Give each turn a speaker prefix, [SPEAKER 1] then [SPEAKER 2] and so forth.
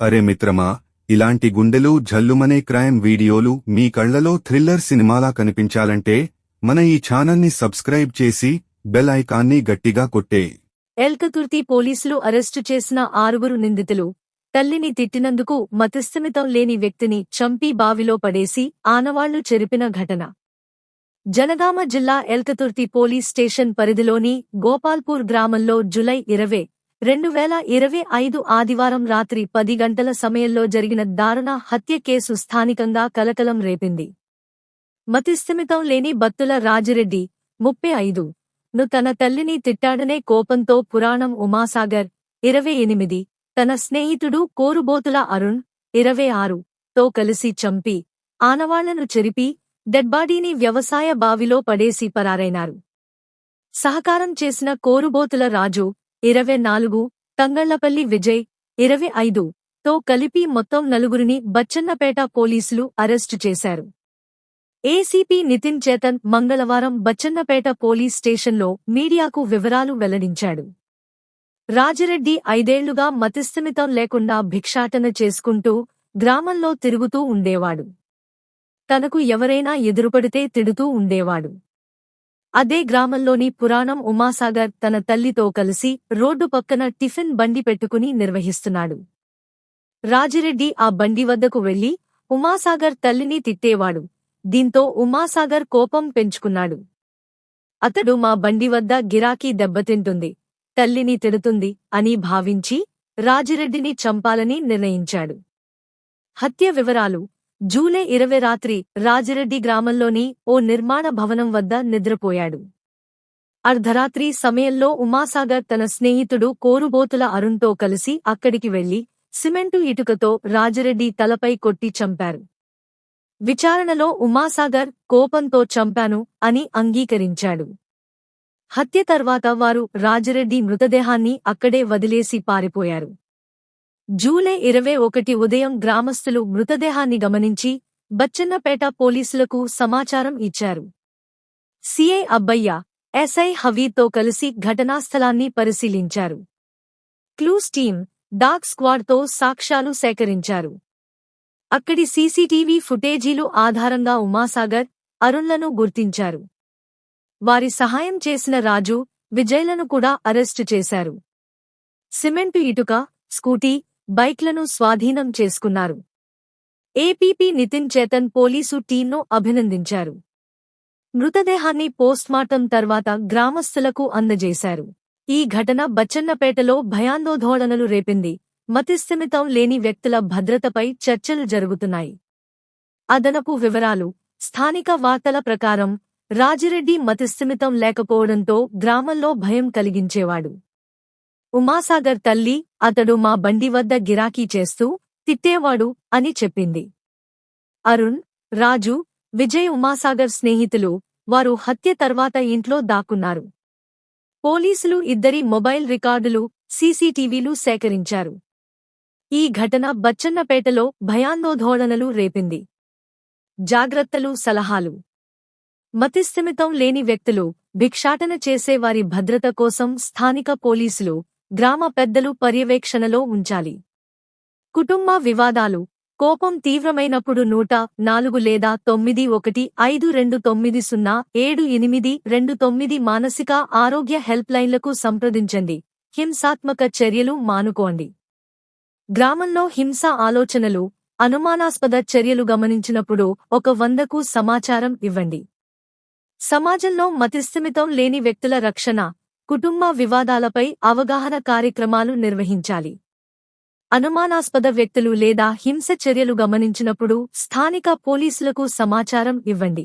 [SPEAKER 1] అరే మిత్రమా ఇలాంటి గుండెలు జల్లుమనే క్రైమ్ వీడియోలు మీ కళ్ళలో థ్రిల్లర్ సినిమాలా కనిపించాలంటే మన ఈ ఛానల్ని సబ్స్క్రైబ్ చేసి బెల్ ఐకాన్ని గట్టిగా కొట్టే.
[SPEAKER 2] ఎల్కతుర్తి పోలీసులు అరెస్టు చేసిన ఆరుగురు నిందితులు. తల్లిని తిట్టినందుకు మతస్థమితం లేని వ్యక్తిని చంపి బావిలో పడేసి ఆనవాళ్ళు చెరిపిన ఘటన. జనగామ జిల్లా ఎల్కతుర్తి పోలీస్ స్టేషన్ పరిధిలోని గోపాల్పూర్ గ్రామంలో జులై ఇరవై రెండు వేల ఇరవై ఐదు ఆదివారం రాత్రి పది గంటల సమయంలో జరిగిన దారుణ హత్య కేసు స్థానికంగా కలకలం రేపింది. మతిస్థిమితం లేని బత్తుల రాజిరెడ్డి ముప్పై ఐదు. ను తన తల్లిని తిట్టాడనే కోపంతో పురాణం ఉమాసాగర్ ఇరవై ఎనిమిది. తన స్నేహితుడు కోరుబోతుల అరుణ్ ఇరవై ఆరు. తో కలిసి చంపి ఆనవాళ్ళను చెరిపి డెడ్బాడీని వ్యవసాయ బావిలో పడేసి పరారైనారు. సహకారం చేసిన కోరుబోతుల రాజు ఇరవై నాలుగు తంగళ్ళపల్లి విజయ్. ఇరవై ఐదు తో కలిపి మొత్తం నలుగురిని బచ్చన్నపేట పోలీసులు అరెస్టు చేశారు. ఏసీపీ నితిన్ చేతన్ మంగళవారం బచ్చన్నపేట పోలీస్ స్టేషన్లో మీడియాకు వివరాలు వెల్లడించాడు. రాజరెడ్డి ఐదేళ్ళుగా మతిస్థిమితం లేకుండా భిక్షాటన చేసుకుంటూ గ్రామంలో తిరుగుతూ ఉండేవాడు. తనకు ఎవరైనా ఎదురుపడితే తిడుతూ ఉండేవాడు. అదే గ్రామంలోని పురాణం ఉమాసాగర్ తన తల్లితో కలిసి రోడ్డు పక్కన టిఫిన్ బండి పెట్టుకుని నిర్వహిస్తున్నాడు. రాజిరెడ్డి ఆ బండి వద్దకు వెళ్ళి ఉమాసాగర్ తల్లిని తిట్టేవాడు. దీంతో ఉమాసాగర్ కోపం పెంచుకున్నాడు. అతడు మా బండి వద్ద గిరాకీ దెబ్బతింటుంది తల్లిని తిడుతుంది అని భావించి రాజిరెడ్డిని చంపాలని నిర్ణయించాడు. హత్య వివరాలు జూలై ఇరవై రాత్రి రాజిరెడ్డి గ్రామంలోని ఓ నిర్మాణ భవనం వద్ద నిద్రపోయాడు. అర్ధరాత్రి సమయంలో ఉమాసాగర్ తన స్నేహితుడు కోరుబోతుల అరుణ్తో కలిసి అక్కడికి వెళ్ళి సిమెంటు ఇటుకతో రాజిరెడ్డి తలపై కొట్టి చంపారు. విచారణలో ఉమాసాగర్ కోపంతో చంపాను అని అంగీకరించాడు. హత్య తర్వాత వారు రాజిరెడ్డి మృతదేహాన్ని అక్కడే వదిలేసి పారిపోయారు. జూలై ఇరవై ఒకటి ఉదయం గ్రామస్తులు మృతదేహాన్ని గమనించి బచ్చన్నపేట పోలీసులకు సమాచారం ఇచ్చారు. సిఐ అబ్బయ్య ఎస్ఐ హవీతో కలిసి ఘటనాస్థలాన్ని పరిశీలించారు. క్లూస్ టీం డాగ్ స్క్వాడ్తో సాక్ష్యాలు సేకరించారు. అక్కడి సీసీటీవీ ఫుటేజీలు ఆధారంగా ఉమాసాగర్ అరుణ్లను గుర్తించారు. వారి సహాయం చేసిన రాజు విజయ్లను కూడా అరెస్టు చేశారు. సిమెంటు ఇటుక స్కూటీ బైక్లను స్వాధీనం చేసుకున్నారు. ఏపీపీ నితిన్ చేతన్ పోలీసు టీంను అభినందించారు. మృతదేహాన్ని పోస్ట్మార్టం తర్వాత గ్రామస్తులకు అందజేశారు. ఈ ఘటన బచ్చన్నపేటలో భయాందోళనలు రేపింది. మతిస్థిమితం లేని వ్యక్తుల భద్రతపై చర్చలు జరుగుతున్నాయి. అదనపు వివరాలు స్థానిక వార్తల ప్రకారం రాజిరెడ్డి మతిస్థిమితం లేకపోవడంతో గ్రామంలో భయం కలిగించేవాడు. ఉమాసాగర్ తల్లి అతడు మా బండి వద్ద గిరాకీ చేస్తూ తిట్టేవాడు అని చెప్పింది. అరుణ్ రాజు విజయ్ ఉమాసాగర్ స్నేహితులు వారు హత్య తర్వాత ఇంట్లో దాక్కున్నారు. పోలీసులు ఇద్దరి మొబైల్ రికార్డులు సీసీటీవీలు సేకరించారు. ఈ ఘటన బచ్చన్నపేటలో భయాందోధోళనలు రేపింది. జాగ్రత్తలు సలహాలు. మతిస్థిమితం లేని వ్యక్తులు భిక్షాటన చేసేవారి భద్రత కోసం స్థానిక పోలీసులు గ్రామ పెద్దలు పర్యవేక్షణలో ఉంచాలి. కుటుంబ వివాదాలు. కోపం తీవ్రమైనప్పుడు నూట నాలుగు లేదా తొమ్మిది ఒకటి ఐదు రెండు తొమ్మిది సున్నా ఏడు ఎనిమిది రెండు తొమ్మిది మానసిక ఆరోగ్య హెల్ప్లైన్లకు సంప్రదించండి. హింసాత్మక చర్యలు మానుకోండి. గ్రామంలో హింస ఆలోచనలు అనుమానాస్పద చర్యలు గమనించినప్పుడు ఒక వందకు సమాచారం ఇవ్వండి. సమాజంలో మతిస్థిమితం లేని వ్యక్తుల రక్షణ కుటుంబ వివాదాలపై అవగాహన కార్యక్రమాలు నిర్వహించాలి. అనుమానాస్పద వ్యక్తులు లేదా హింస చర్యలు గమనించినప్పుడు స్థానిక పోలీసులకు సమాచారం ఇవ్వండి.